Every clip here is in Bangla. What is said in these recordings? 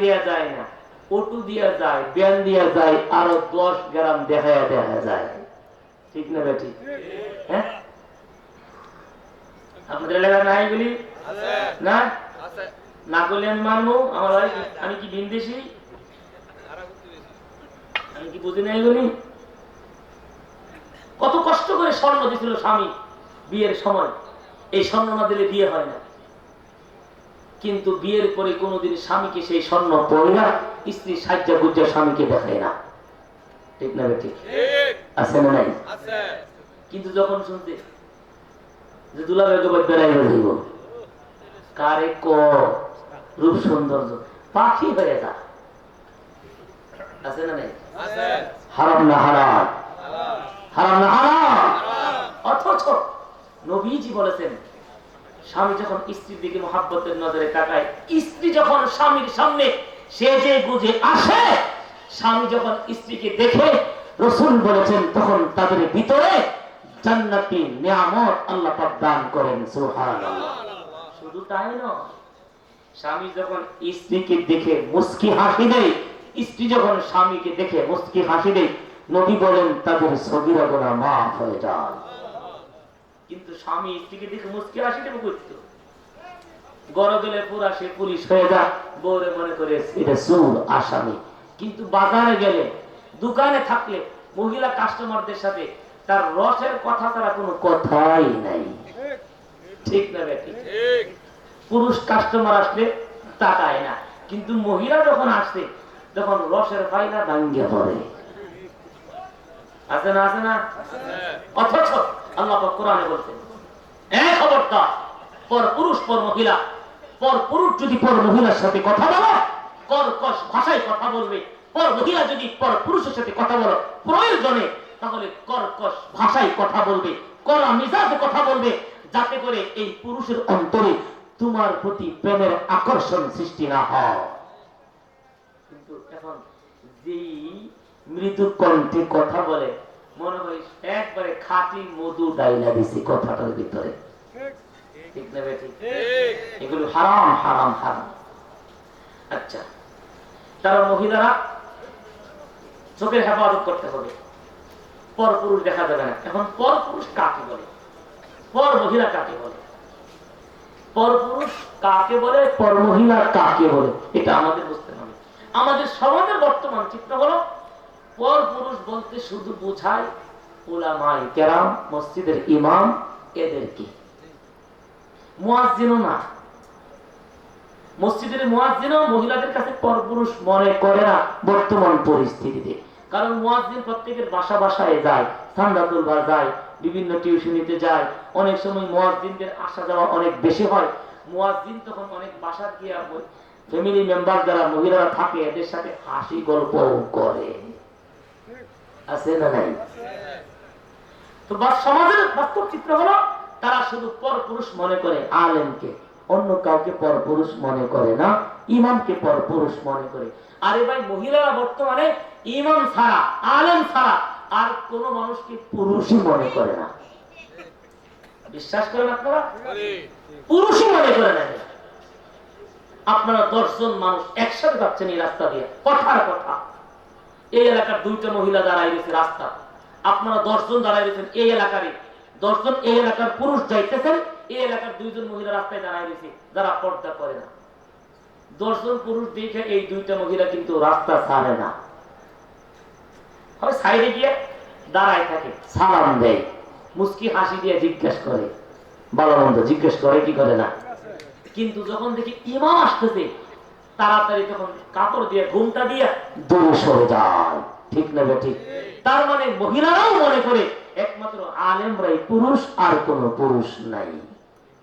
দেয়া যায় না। অটু দিয়া যায় ব্যান দিয়া যায় আরও দশ গ্রাম দেখা দেখা যায়। ঠিক না বেটি? হ্যাঁ? আপনাদের এলাকায় নাই বলি? না না? করলে আমি মানবো আমার আমি কি বিন্দেশি আমি কি বুঝি নাই বলি? কত কষ্ট করে স্বর্ণ দিছিল স্বামী বিয়ের সময়। এই স্বর্ণ না দিলে বিয়ে হয় না। কিন্তু বিয়ের পরে কোনোদিন স্বামীকে সেই স্বর্ণ পরে না স্ত্রী সাজ্জা গুজ্জা স্বামীকে দেখায় না। ঠিক না ঠিক। আছে না নাই? কিন্তু যখন শুনতে যে দুলা বেগবার বেড়াই দিব কারে ক? রূপ সৌন্দর্য। পাখি হয়ে যা। আছে না নাই? হারাম না হারাম। হারাম। না হারাম। অথচ নবীজি বলেছেন স্বামী যখন স্ত্রীর দিকে মহাব্বতের নজরে তাকায়, স্ত্রী যখন স্বামীর সামনে সে যে গুজে আসে, স্বামী যখন স্ত্রীকে দেখে রসুল বলেছেন, তখন তাদের ভিতরে জান্নাতি নিয়ামত আল্লাহ দান করেন শুধু তাই নয়, স্বামী যখন স্ত্রীকে দেখে মুস্কি হাসি দেয়, স্ত্রী যখন স্বামীকে দেখে হাসি দেয়, নবী বলেন, তাদের সগিরা গোনা মাফ হয়ে যায়। কিন্তু স্বামী স্ত্রীকে দেখে মুস্কি হাসি দেবে করতো? গড় গেলে পুরা সে পুলিশ হয়ে যায়। বউরে মনে করে এটা সুর আসামি। কিন্তু বাজারে গেলে দোকানে থাকলে মহিলা কাস্টমারদের সাথে তার রসের কথা তারা কোনো কথাই নাই। ঠিক না বেটি? পুরুষ কাস্টমার আসলে তাকায় না। কিন্তু মহিলা যখন আসছে তখন রসের ফাইলা ভাঙ্গে পড়ে। আছে না আছে না? অথচ আল্লাহ কোরআনে বলছেন এক খবরদার, পর পুরুষ, পর মহিলা, পর পুরুষ যদি পর মহিলার সাথে কথা বলো কর্কশ ভাষায় কথা বলবে, পর মহিলা যদি পর পুরুষের সাথে কথা বলো প্রয়োজনে, তাহলে কর্কশ ভাষায় কথা বলবে, করা মিজাজে কথা বলবে, যাতে করে এই পুরুষের অন্তরে তোমার প্রতি প্রেমের আকর্ষণ সৃষ্টি না হয়। কিন্তু এখন যেই মৃদু কণ্ঠে কথা বলে আচ্ছা চোখের হেফাজত করতে হবে। পর পুরুষ দেখা যাবে না। এখন পর পুরুষ কাকে বলে? পর মহিলা কাকে বলে? পর পুরুষ কাকে বলে, পর মহিলা কাকে বলে? এটা আমাদের বুঝতে হবে। আমাদের সমাজের বর্তমান চিত্র হলো পর পুরুষ বলতে শুধু বোঝায় ওলামাই কেরাম, মসজিদের ইমাম, এদেরকে। মুয়াজ্জিনও না। মসজিদের মুয়াজ্জিনও মহিলাদের কাছে পরপুরুষ মনে করে না বর্তমান পরিস্থিতিতে। কারণ মুয়াজ্জিন প্রত্যেকের বাসা বাসায় যায় ঠান্ডা তুলবার যায়, বিভিন্ন টিউশনিতে যায়। অনেক সময় মুয়াজ্জিনদের আসা যাওয়া অনেক বেশি হয়। মুয়াজ্জিন তখন অনেক বাসা গিয়ে ফ্যামিলি মেম্বার যারা মহিলারা থাকে, এদের সাথে হাসি গল্প করে। আছে না নাই? তো সমাজের বাস্তব চিত্র হলো, তারা শুধু পরপুরুষ মনে করে আলেমকে, অন্য কাউকে পরপুরুষ মনে করে না, ইমামকে পরপুরুষ মনে করে। আরে ভাই, মহিলারা বর্তমানে ইমাম ছাড়া, আলেম ছাড়া আর কোন মানুষকে পুরুষই মনে করে না। বিশ্বাস করেন আপনারা? পুরুষই মনে করে না। আপনারা দশজন মানুষ একসাথে যাচ্ছেন এই রাস্তা দিয়ে, কথার কথা। এই এলাকার দুইটা মহিলা দাঁড়াই রয়েছে রাস্তা। আপনারা দশজন দাঁড়াই রয়েছেন এই এলাকারে। দশজন এই এলাকার পুরুষ যাইতেছেন, এই এলাকার দুইজন মহিলা রাস্তায় দাঁড়াই রয়েছে, যারা পর্দা করে না। দশজন পুরুষ দেখে এই দুইটা মহিলা কিন্তু রাস্তা ছাড়ে না। সাইডে গিয়ে দাঁড়ায় থাকে, সালাম দেয় মুস্কি হাসি দিয়ে জিজ্ঞেস করে। মন্দ জিজ্ঞেস করে কি করে না? কিন্তু যখন দেখি ইমাম আসতেছে তাড়াতাড়ি তখন কাপড় দিয়ে, ঘুমটা দিয়ে দূরে সরে যায়। ঠিক না ঠিক? তার মানে মহিলারাও মনে করে একমাত্র আলেমরাই পুরুষ আর কোন পুরুষ নাই।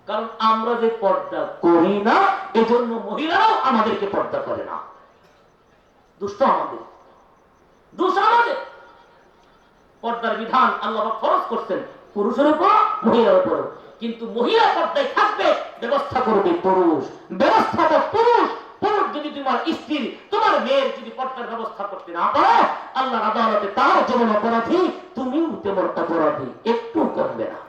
কারণ আমরা যে পর্দা করি না, এজন্য মহিলারাও আমাদেরকে পর্দা করে না। দুষ্ট আমাদের। দোষ আমাদের। পর্দার বিধান আল্লাহ ফরজ করছেন, পুরুষের উপর, মহিলার উপর কিন্তু মহিলা পর্দায় থাকবে, ব্যবস্থা করবে পুরুষ। ব্যবস্থাপক পুরুষ পুরুষ যদি তোমার স্ত্রী, তোমার মেয়ের যদি পর্দার ব্যবস্থা করতে না পারো আদালতে তার যেমন অপরাধী, তুমিও তেমন অপরাধী। একটু না।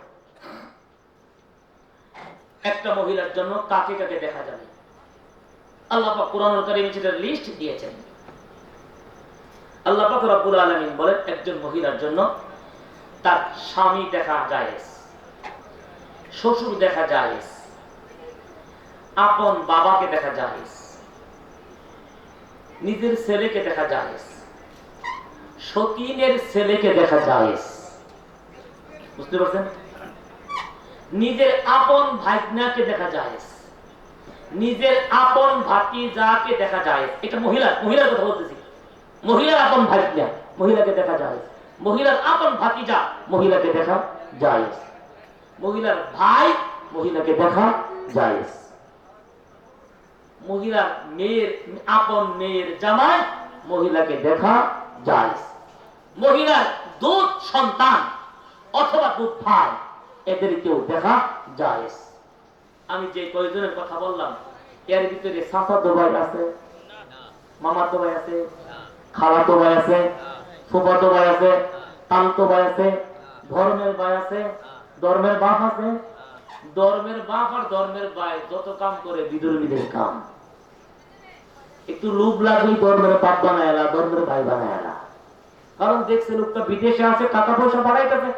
একটা মহিলার জন্য কাকে কাকে দেখা যাবে? কোরআনুল লিস্ট দিয়েছেন। বলেন, একজন মহিলার জন্য তার স্বামী দেখা জায়েজ, শ্বশুর দেখা জায়েজ, আপন বাবাকে দেখা জায়েজ নিজের ছেলেকে দেখা জায়েজ। সতীনের ছেলেকে দেখা জায়েজ। বুঝতে পারছেন? নিজের আপন ভাইনাকে দেখা জায়েজ। নিজের আপন ভাতিজাকে দেখা যায় এটা মহিলা মহিলার কথা বলতেছি। মহিলার আপন ভাতিজা মহিলাকে দেখা যায় মহিলার আপন ভাতিজা, মহিলাকে দেখা যায় মহিলার ভাই, মহিলাকে দেখা যায় মহিলার মেয়ের, আপন মেয়ের জামাই মহিলাকে দেখা যায়। মহিলার দুধ সন্তান অথবা দুধ ভাই এদেরকেও দেখা যায়। আমি যে কয়েকজনের কথা বললাম, এর ভিতরে সাফা দোবাই আছে, মামা দোবাই আছে, খালা দোবাই আছে, ফুফা দোবাই আছে তালতো ভাই আছে, ধর্মের ভাই আছে, ধর্মের বাপ আছে ধর্মের বাপ আর ধর্মের ভাই, যত কাম করে বিদুর বিদের কাম। একটু লোভ লাগলেই ধর্মের বাপ বানায় এলা ধর্মের ভাই বানায় এলা কারণ দেখছে লোকটা বিদেশে আছে টাকা পয়সা বাড়াইতেছে।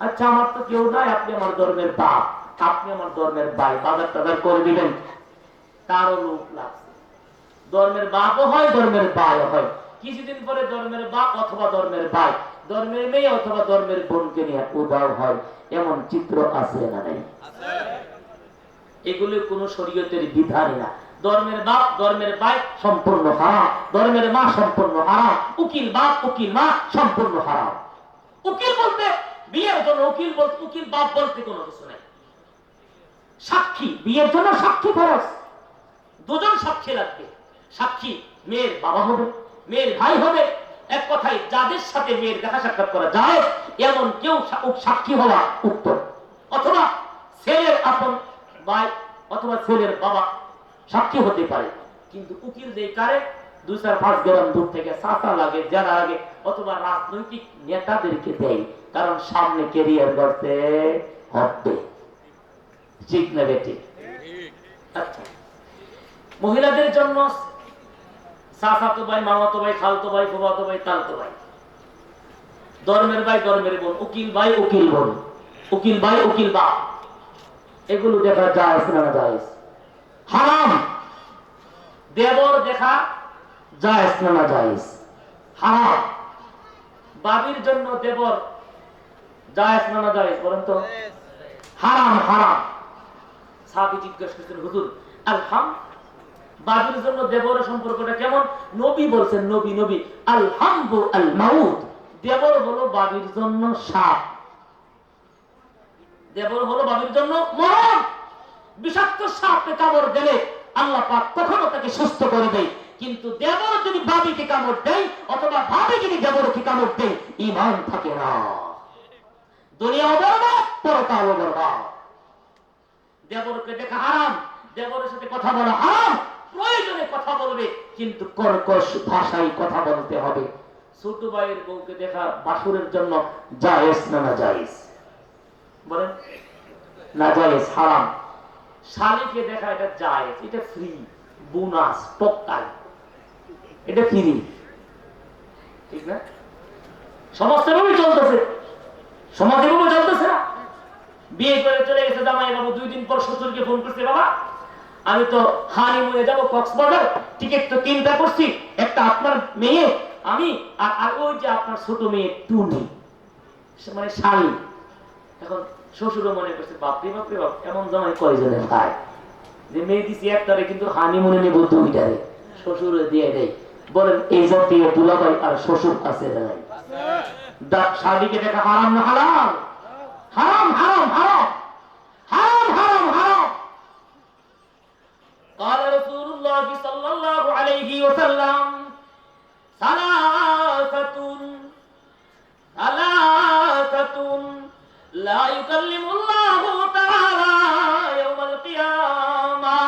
আচ্ছা আমার তো কেউ নাই, আপনি আমার ধর্মের বাপ, আপনি আমার ধর্মের ভাই বাজার টাজার করে দিবেন। তারও লোক লাগছে। ধর্মের বাপও হয়, ধর্মের ভাইও হয়। কিছুদিন পরে ধর্মের বাপ অথবা ধর্মের ভাই। ধর্মের মেয়ে অথবা ধর্মের বোনকে নিয়ে উদাও হয়, এমন চিত্র আছে না নাই? এগুলো কোন শরীয়তের বিধানই না। ধর্মের বাপ, ধর্মের ভাই সম্পূর্ণ হারাম। ধর্মের মা সম্পূর্ণ হারাম। উকিল বাপ, উকিল মা সম্পূর্ণ হারাম। উকিল বলতে, বিয়ের জন্য উকিল বলতে উকিল বাপ বলতে কোনো কিছু নাই। সাক্ষী, বিয়ের জন্য সাক্ষী খরচ দুজন সাক্ষী লাগবে। সাক্ষী মেয়ের বাবা হবে, মেয়ের ভাই হবে কথায় যাদের সাথে মেয়ের দেখা সাক্ষাৎ করা যায়, এমন কেউ সাক্ষী হওয়া উত্তম। অথবা ছেলের আপন ভাই অথবা ছেলের বাবা সাক্ষী হতে পারে। কিন্তু উকিল যে কারে? দুই চার পাঁচ গ্রাম দূর থেকে চাচা লাগে যারা লাগে, অথবা রাজনৈতিক নেতাদেরকে দেয়, কারণ সামনে কেরিয়ার করতে হবে। ঠিক না বেটি আচ্ছা। মহিলাদের জন্য চাচাতো ভাই মামাতো ভাই খালতো ভাই ফুফাতো ভাই তালতো ভাই। ধর্মের ভাই ধর্মের বোন উকিল ভাই উকিল বোন। উকিল ভাই উকিল বাপ। এগুলো দেখা যায় না যায় হারাম। দেবর দেখা যায় না যায় হারাম। বাবির জন্য দেবর যায় না না যায় বলেন তো। হারাম হারাম। সাহাবি জিজ্ঞেস করছেন হুজুর আলহাম বাবির জন্য দেবরের সম্পর্কটা কেমন? নবী বলছেন, নবী নবী আলহামবু আল মাউত। দেবর হলো বাবির জন্য সাপ। দেবর হলো বাবির জন্য মরণ। বিষাক্ত সাপে কামড় দিলে আল্লাহ পাক কখনো তাকে সুস্থ করে দেয়। কিন্তু দেবর যদি বাবিকে কামড় দেয়, অথবা ভাবি যদি দেবরকে কামড় দেয় ইমান থাকে না। দুনিয়া বরবাদ পরকাল বরবাদ দেবরকে দেখা হারাম। দেবরের সাথে কথা বলা হারাম। প্রয়োজনে কথা বলবে, কিন্তু কর্কশ ভাষায় কথা বলতে হবে। ছোট ভাইয়ের বউকে দেখা বাসুরের জন্য জায়েজ না না জায়েজ বলেন। না জায়েজ হারাম। শালিকে দেখা এটা জায়েজ, এটা ফ্রি বোনাস টক্কাই এটা ফ্রি ঠিক না? সমস্ত ভাবে চলতেছে। সমাজে ভাবে চলতেছে না। বিয়ে করে চলে গেছে জামাই বাবু দুই দিন পর শ্বশুরকে ফোন করছে, বাবা। আমি তো হানিমুনে যাব, কক্সবাজার। টিকিট তো চিন্তা করছি একটা আপনার মেয়ে, আমি, আর আর ওই যে আপনার ছোট মেয়ে, টুনি। মানে শালি। এখন শ্বশুরও মনে করছে, বাপরে বাপরে, বাপ, এমন জামাই কয়জনের ভাই? যে মেয়ে দিছি একটারে কিন্তু হানিমুনে নেব দুইটারে। শ্বশুর দিয়ে দেয়। বলেন, এই জাতীয় দুলাভাই আর শ্বশুর আছে নাই? শালিকে দেখা হারাম না, হারাম। হারাম হারাম হারাম। হারাম হারাম হারাম। قال رسول الله صلى الله عليه وسلم ثلاثة ثلاثة لا يكلم الله تعالى يوم القيامة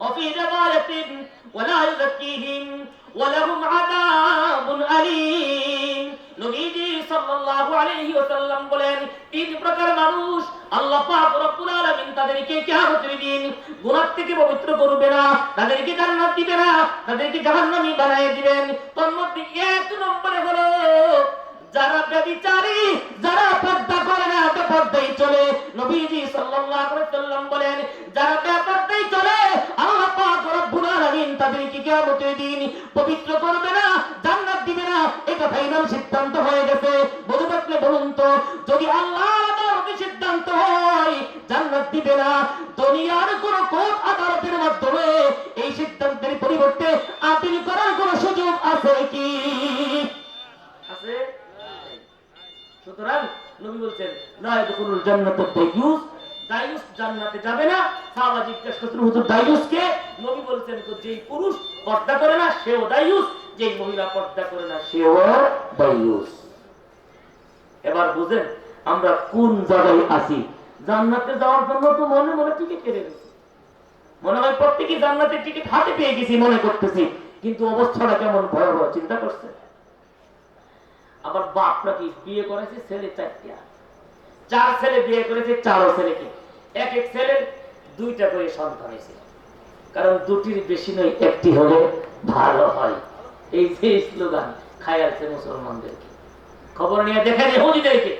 وفي رواية ولا يزكيهم ولهم عذاب أليم نبيدي সাল্লাল্লাহু আলাইহি ওয়াসাল্লাম বলেন, তিন প্রকার মানুষ, আল্লাহ পাক রব্বুল আলামিন তাদেরকে কিয়ামতের দিন গুনাহ থেকে পবিত্র করবে না, তাদেরকে জান্নাত দিবে না, তাদেরকে জাহান্নামী বানিয়ে দিবেন। তোর এক নম্বরে হলো, যারা ব্যভিচারী যারা পর্দা করে না বেপর্দাই চলে। নবীজি সাল্লাল্লাহু আলাইহি সাল্লাম বলেন, যারা বেপর্দাই চলে, আল্লাহ পাক রব্বুল আলামিন তাদেরকে কিয়ামতের দিন পবিত্র করবে না, জান্নাত দিবে না এটা ফাইনাল সিদ্ধান্ত হয়ে গেছে। বুঝে থাকলে বলুন তো, যদি আল্লাহ আদালতে সিদ্ধান্ত হয়, জান্নাত দিবে না, দুনিয়ার কোন কোর্ট আদালতের মাধ্যমে এই সিদ্ধান্তের পরিবর্তে আপিল করার কোন সুযোগ আছে কি? আছে? সুতরাং নবী বলছেন, লা ইয়াদখুলুল জান্নাতা দাইয়ুস দাইয়ুস জান্নাতে যাবে না। সাহাবা করছেন, হুজুর দাইয়ুস কে নবী বলছেন যেই পুরুষ পর্দা করে না, সেও দাইয়ুস যেই মহিলা পর্দা করে না, সেও দাইয়ুস এবার বুঝেন, আমরা কোন জায়গায় আছি? জান্নাতে যাওয়ার জন্য তো মনে মনে টিকিট কেটে গেছি। মনে হয় প্রত্যেকে জান্নাতের টিকিট হাতে পেয়ে গেছি মনে করতেছি, কিন্তু অবস্থাটা কেমন ভয়াবহ, চিন্তা করছে আবার বাপ নাকি বিয়ে করেছে? ছেলে চারটা চার ছেলে বিয়ে করেছে চারো ছেলেকে। এক এক ছেলের দুইটা করে সন্তান হয়েছে। কারণ দুটির বেশি নয়, একটি হলে ভালো হয়। এই যে স্লোগান খায়ালছে মুসলমানদেরকে। খবর নিয়ে দেখেন এহুদিদেরকে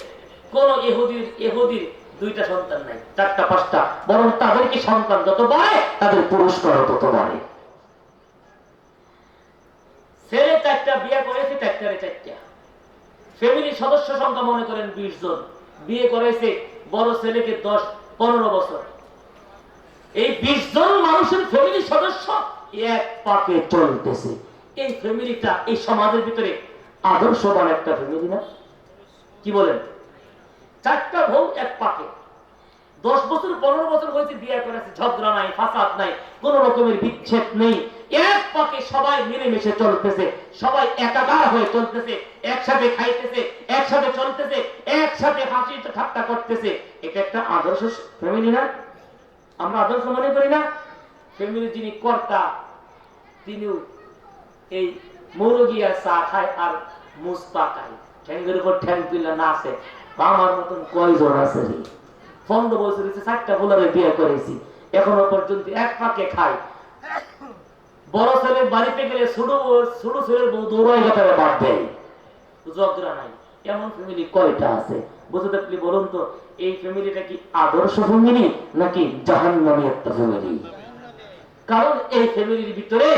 কোন এহুদির এহুদির দুইটা সন্তান নাই, চারটা, পাঁচটা। বরং তাদেরকে সন্তান যত বাড়ে, তাদের পুরস্কার তত বাড়ে। ছেলে চারটা, বিয়ে করেছে চারটারে চারটা। ফ্যামিলির সদস্য সংখ্যা মনে করেন বিশ জন। বিয়ে করেছে বড় ছেলেকে দশ পনেরো বছর। এই বিশ জন মানুষের ফ্যামিলির সদস্য এক পাকে চলতেছে। এই ফ্যামিলিটা, এই সমাজের ভিতরে আদর্শবান একটা ফ্যামিলি না? কি বলেন? চারটা বউ এক পাকে। দশ বছর, পনেরো বছর হয়েছে বিয়ে করেছে, ঝগড়া নাই, ফাসাদ নাই, কোন রকমের বিচ্ছেদ নেই। এক পাকে সবাই মিলেমিশে চলতেছে। সবাই একাকার হয়ে চলতেছে, একসাথে খাইতেছে, একসাথে চলতেছে, একসাথে হাসি ঠাট্টা করতেছে। এটা একটা আদর্শ ফ্যামিলি না? আমরা আদর্শ মনে করি না? ফ্যামিলি যিনি কর্তা, তিনিও এই মৌরগিয়া চা খায় আর মুসপা খায়। ঠ্যাঙ্গের উপর ঠ্যাং তুলে না আছে। আমার মতন কয়জন আছে পনেরো বছর চারটা ফুলারে বিয়ে করেছি। এখনও পর্যন্ত এক পাকে খাই বড় ছেলে বাড়িতে গেলে ছোট ছোট ছেলের বউ দৌড়াই গাতারে বাদ দেয় ঝগড়া নাই। এমন ফ্যামিলি কয়টা আছে? বুঝতে আপনি বলুন তো, এই ফ্যামিলিটা কি আদর্শ ফ্যামিলি নাকি জাহান্নামী একটা ফ্যামিলি কারণ এই ফ্যামিলির ভিতরে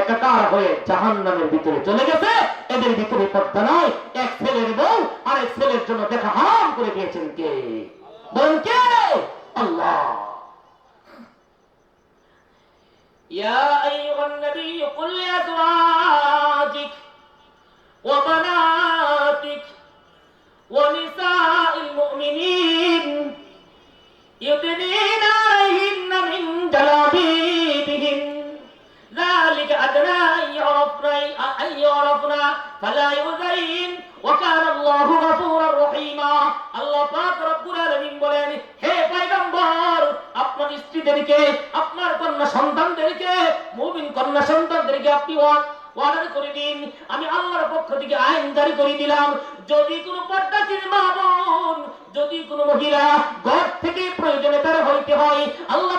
একাকার হয়ে জাহান নামের ভিতরে চলে গেছে, এদের ভিতরে পর্দা নাই। এক ছেলের বউ আরেক ছেলের জন্য দেখা হারাম করে দিয়েছেন কে? সন্তানদেরকে, মুমিন কন্যা সন্তানদেরকে আপনি অর্ডার করে দিন। আমি আল্লাহর পক্ষ থেকে আইন জারি করে দিলাম। যদি কোনো পর্দাচির মা বোন, যদি কোনো মহিলা ঘর থেকে প্রয়োজনে বের হইতে হয়, আল্লাহ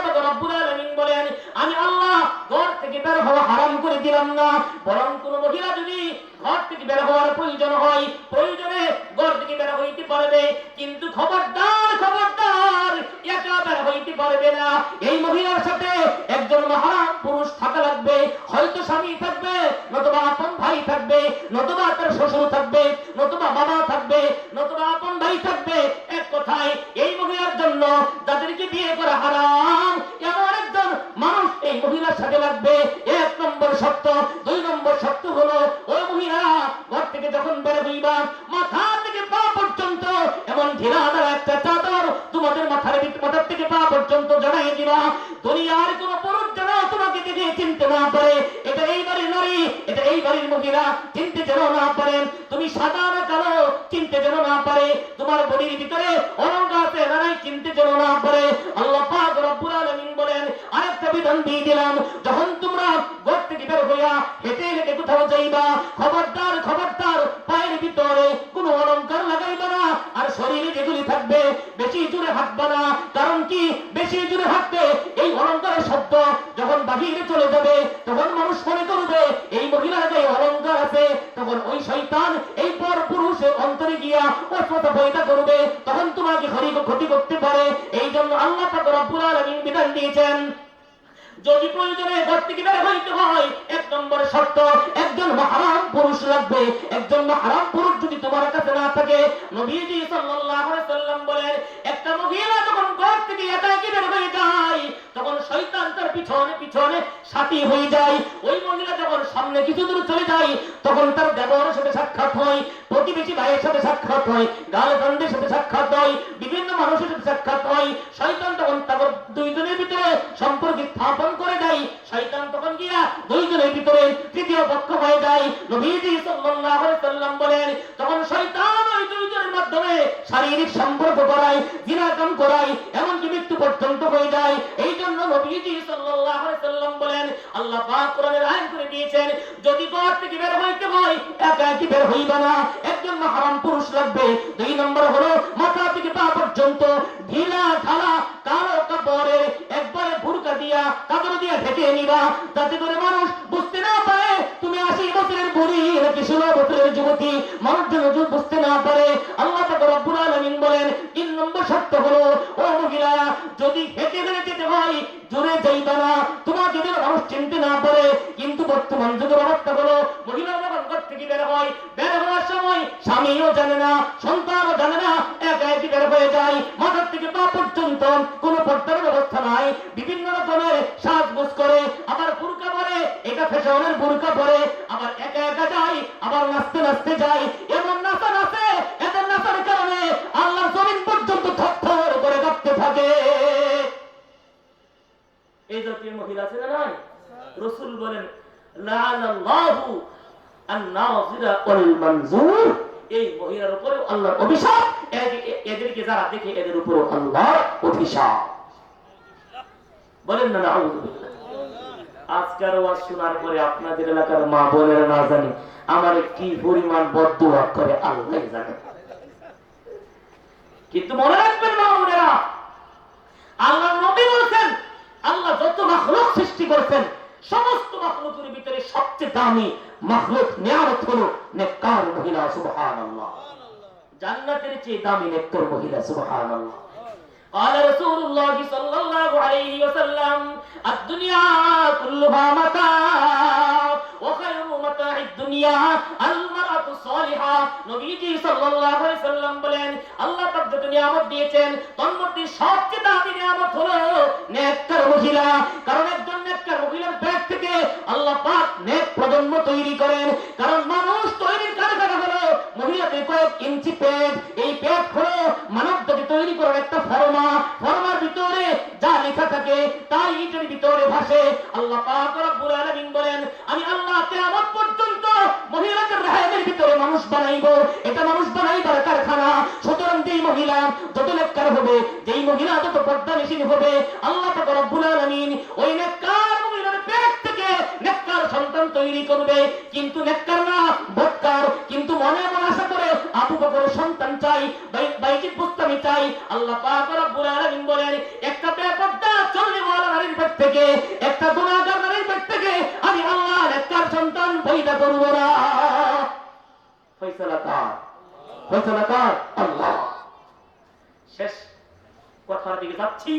বলেন, আমি আল্লাহ ঘর থেকে বের হওয়া হারাম করে দিলাম না। বরং কোনো মহিলা যদি ঘর থেকে বের হওয়ার প্রয়োজন হয়, প্রয়োজনে ঘর থেকে বের হইতে পারবে, কিন্তু খবরদার খবরদার একা বের হইতে পারবে না। এই মহিলার সাথে একজন মহারাম পুরুষ থাকা লাগবে, হয়তো স্বামী থাকবে, নতুবা আপন ভাই থাকবে, নতুবা তার শ্বশুর থাকবে, নতুবা বাবা থাকবে, নতুবা আপন ভাই থাকবে। এক কথায়, এই মহিলার জন্য যাদেরকে বিয়ে করা হারাম, এমন একজন মানুষ এই মহিলার সাথে লাগবে। এক নম্বর সত্য যখন বের হইবা মাথা থেকে পা পর্যন্ত, এমন ঢিলা একটা চাদর তোমাদের মাথার মাথার থেকে পা পর্যন্ত জড়াই দিবা। দুনিয়ার কোন পুরুষ যেন তোমাকে দেখে চিনতে না পারে, এটা এই বাড়ির নারী, এটা এই বাড়ির মহিলা, চিনতে যেন না পারেন তুমি সাদা না কালো, চিনতে যেন না পারে। তোমার বডির ভিতরে অলঙ্কার আছে না নাই চিনতে যেন না পারে। আল্লাহ পাক রব্বুল আলামিন বলেন, আরেকটা বিধান দিয়ে দিলাম, যখন তোমরা হইয়া হেঁটে হেঁটে কোথাও যাইবা, খবরদার খবরদার, পায়ের ভিতরে কোনো অলঙ্কার লাগাইবা না, আর শরীরে যেগুলি থাকবে বেশি জোরে হাঁটবা না। কারণ কি? বেশি জোরে হাঁটবে এই অলঙ্কারের শব্দ যখন বাহিরে চলে যাবে, তখন মানুষ মনে করবে, এই মহিলার গায়ে অলঙ্কার আছে। তখন ওই শয়তান, এই পর পুরুষের অন্তরে গিয়া অস্পষ্ট বইটা করবে, তখন তোমাকে ক্ষতি করতে পারে। এই জন্য আল্লাহ পাক রব্বুল আলামিন বিধান দিয়েছেন যদি প্রয়োজনে ঘর থেকে বের হইতে হয়, এক নম্বর শর্ত, একজন মহারাম পুরুষ লাগবে। একজন মহারাম পুরুষ যদি তোমার কাছে না থাকে, নবীজি সাল্লাম বলেন, একটা মহিলা যখন ঘর থেকে একা একা বের হয়ে যায়, তখন শয়তান তার পিছনে পিছনে সাথী হয়ে যায়। ওই মহিলা যখন সামনে কিছু দূর চলে যায়, তখন তার ব্যবহারের সাথে সাক্ষাৎ হয়। প্রতিবেশী ভাইয়ের সাথে সাক্ষাৎ হয়, গার্লফ্রেন্ডের সাথে সাক্ষাৎ হয়, বিভিন্ন মানুষের সাথে সাক্ষাৎ হয়। শয়তান তখন তারপর দুইজনের ভিতরে সম্পর্ক স্থাপন করে দেয়। শয়তান তখন গিয়া দুইজনের ভিতরে তৃতীয় পক্ষ হয়ে যায়। নবীজি সাল্লাল্লাহু আলাইহি সাল্লাম বলেন, তখন শয়তান ওই দুইজনের মাধ্যমে শারীরিক সম্পর্ক করায় জিনাকাম করায়, এমনকি মৃত্যু পর্যন্ত হয়ে যায়। এই জন্য নবীজি সাল্লাল্লাহু আলাইহি সাল্লাম বলেন, আল্লাহ পাক কোরআনের আইন করে দিয়েছেন, যদি ঘর থেকে বের হইতে হয়, একা একি বের হইবা না। একজন হারাম পুরুষ লাগবে। দুই নম্বর হলো, মাথা থেকে পা পর্যন্ত ঢিলা ঢালা কালো কাপড়ে একবারে ভুরকা দিয়া কাপড় দিয়া ঢেকে নিবা, যাতে করে মানুষ বুঝতে না পারে আশি বছরের বুড়ি নাকি ষোলো বছরের যুবতী, মানুষ যেন বুঝতে না পারে, আল্লাহ পাক রব্বুল আলামিন বলেন, তিন নম্বর শর্ত হলো, ও মহিলা, যদি হেঁটে হেঁটে যেতে হয়, জোরে যাইবা না। তোমাকে যেন মানুষ চিনতে না পারে, কিন্তু বর্তমান যুগের অবস্থা হলো, মহিলা যখন ঘর থেকে বের হয়, বের হওয়ার সময় স্বামীও জানে না, সন্তানও জানে না, একা একই বের হয়ে যায়। মাথার থেকে পা পর্যন্ত কোনো পর্দার ব্যবস্থা নাই। বিভিন্ন রকমের সাজগোজ করে, আবার বুরকা পরে, এটা ফ্যাশনের বুরকা পরে আবার একা একা যায় আবার নাচতে নাচতে যায়, এমন নাচা নাচে এত নাচার কারণে আল্লাহ জমিন পর্যন্ত থরথর করে কাঁপতে থাকে। এই জাতীয় মহিলা আছে না রসুল বলেন ওয়াল মানজুর এই মহিলার উপরে আল্লাহর অভিশাপ এদেরকে যারা দেখে এদের উপরে আল্লাহর অভিশাপ। বলেন না আজকের ওয়াজ শোনার পরে আপনাদের এলাকার মা বোনেরা না জানি আমার কি পরিমাণ বদদুয়া করে আল্লাহ জানে। কিন্তু মনে রাখবেন মা বোনেরা, আল্লাহ নবী বলছেন, আল্লাহ যত মাখলুক সৃষ্টি করেছেন, সমস্ত মাখলুকের ভিতরে সবচেয়ে দামি মাখলুক নিয়ামত হলো নেককার মহিলা, সুবহানাল্লাহ। জান্নাতের চেয়ে দামি নেককার মহিলা, সুবহানাল্লাহ। قال رسول الله صلى الله عليه وسلم الدنيا كلها متاع وخير متاع الدنيا المرأة الصالحة নবীজি সাল্লাল্লাহু আলাইহি সাল্লাম বলেন আল্লাহ পাক যত নিয়ামত দিয়েছেন তার মধ্যে সবচেয়ে দামি নিয়ামত হলো নেককার মহিলা কারণ একজন নেককার মহিলার পেট থেকে আল্লাহ পাক নেক প্রজন্ম তৈরি করেন কারণ মানুষ তৈরির কারখানা হলো ইঞ্চি পেট এই পেট হলো মানব জাতি তৈরি করার একটা ফর্মা। ফর্মার ভিতরে যা লেখা থাকে তাই এটার ভিতরে ভাসে। আল্লাহ পাক রব্বুল আলামিন বলেন, আমি আল্লাহ কিয়ামত পর্যন্ত মহিলাদের রাহেমের ভিতরে মানুষ বানাইবো। এটা মানুষ বানাইবার কারখানা। সুতরাং যেই মহিলা যত নেককার হবে, যেই মহিলা যত পর্দা নিশীন হবে, আল্লাহ পাক রব্বুল আলামিন ওই নেককার মহিলার পেট নেককার সন্তান তৈরি করবে। কিন্তু নেককার না কিন্তু মনে মনে আশা করে আবু বকরের সন্তান চাই চাই। আল্লাহ পাক রব্বুল আলামিন বলেন, একটা বেপর্দা নারীর পেট থেকে, একটা নারীর পেট থেকে। আমি আল্লাহ নেককার সন্তান পয়দা করব না। ফয়সালা ফয়সালা আল্লাহ। শেষ কথার দিকে যাচ্ছি।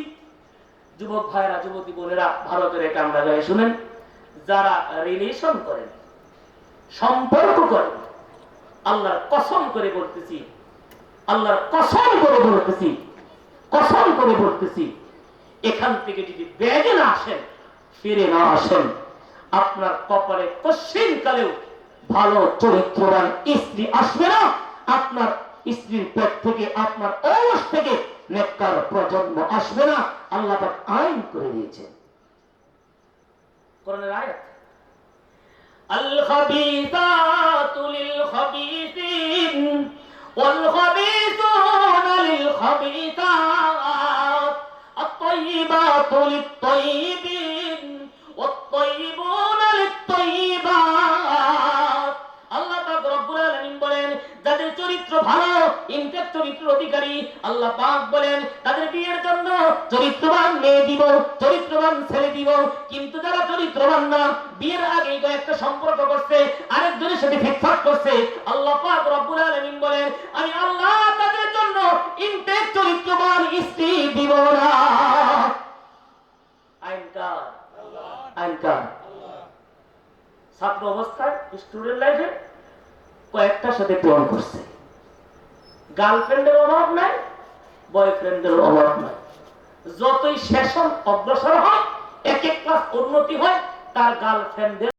যুবক ভাইরা, যুবতী বোনেরা ভালো করে আমরা যায় শুনেন। যারা রিলেশন করেন সম্পর্ক করেন আল্লাহর কসম করে বলতেছি, আল্লাহর কসম করে বলতেছি, কসম করে বলতেছি, এখান থেকে যদি ব্যাগে না আসেন, ফিরে না আসেন, আপনার কপালে কশ্চিন কালেও ভালো চরিত্রবান স্ত্রী আসবে না, আপনার স্ত্রীর পেট থেকে, আপনার ওষ থেকে নেককার প্রজন্ম আসবে না, আল্লাহ আইন করে দিয়েছেন। قرآن الآيات الخبيثات للخبيثين والخبيثون للخبيثات الطيبات للطيبين والطيبون للطيبين. ভালো চরিত্র অধিকারী আল্লাহ পাক বলেন, তাদের বিয়ের জন্য চরিত্রবান মেয়ে দিব, চরিত্রবান ছেলে দিব। কিন্তু যারা চরিত্রবান না, বিয়ের আগেই কয়েকটা সম্পর্ক করছে, আরেকজনের সাথে ফিটফাট করছে। আল্লাহ পাক রব্বুল আলামিন বলেন, আমি আল্লাহ তাদের জন্য ইনটেক চরিত্রবান স্ত্রী দিব না। আইনকার আইনকার ছাত্র অবস্থায় স্টুডেন্ট লাইফে কয়েকটার সাথে প্রেম করছে। গার্লফ্রেন্ডের অভাব নাই, বয়ফ্রেন্ডের অভাব নাই। যতই সেশন, অগ্রসর হয় এক এক ক্লাস উন্নতি হয়, তার গার্লফ্রেন্ডের